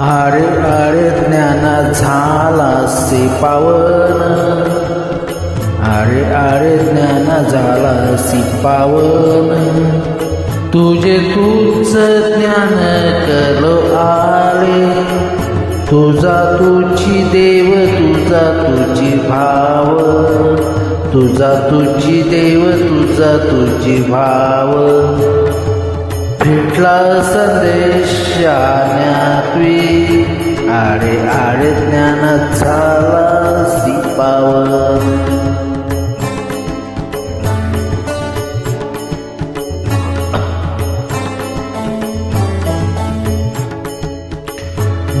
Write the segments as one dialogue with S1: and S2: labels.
S1: आरे आरे ज्ञाना झालासी पावन आरे आरे ज्ञाना झालासी पावन तुझे तूच ज्ञान कलो आले तुझा तुझी देव तुझा तुझी भाव. तुझा तुझी देव तुझा तुझी भाव. भेटला संदेश ज्ञात्वी आडे आडे ज्ञान झाला पावन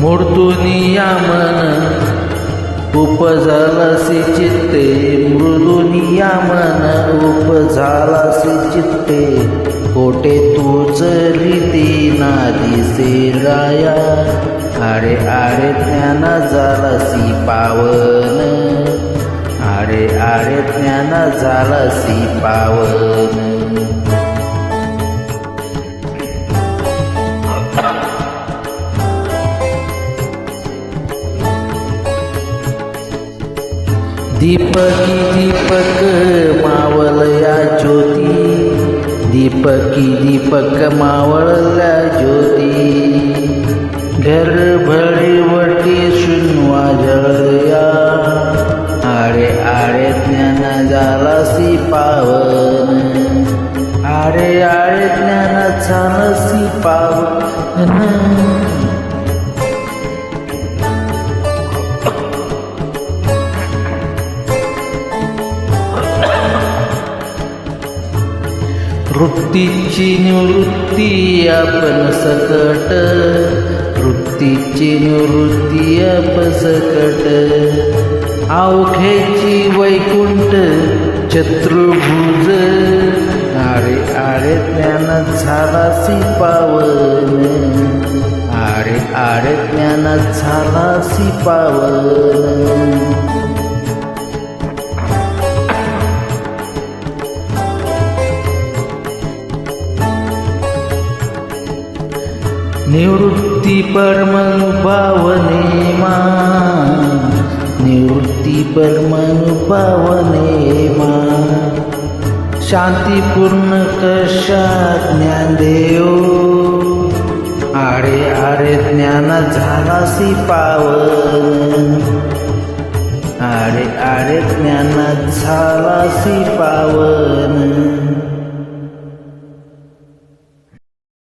S1: मूर्तुनिया मन उपझालासी चित्ते. मृदुनिया मन उपझालासी चित्ते. कोटे तू रीती नादी दिसे राया आरे आरे ज्ञान झालासी पावन. आरे आरे ज्ञान झालासी पावन. दीपक दीपक दीपकी दीपक मावळला ज्योती. घर भळीवटी शून्वा जळया. आरे आरे ज्ञान झालासी पावन. आरे आरे ज्ञान झालसी पावन. वृत्तीची निवृत्ती आपण सकट. वृत्तीची निवृत्ती आपण सकट. अवघ्याची वैकुंठ चतुर्भुज आरे आरे ज्ञान झालासी पावन. आरे आरे ज्ञान झालासी पावन. निवृत्ती परमनुभावने मा निवृत्ती परमनुभावने मा. शांतीपूर्ण कशा ज्ञान देव. आरे आरे ज्ञान झालासी पावन. आरे आरे ज्ञान झालासी पावन.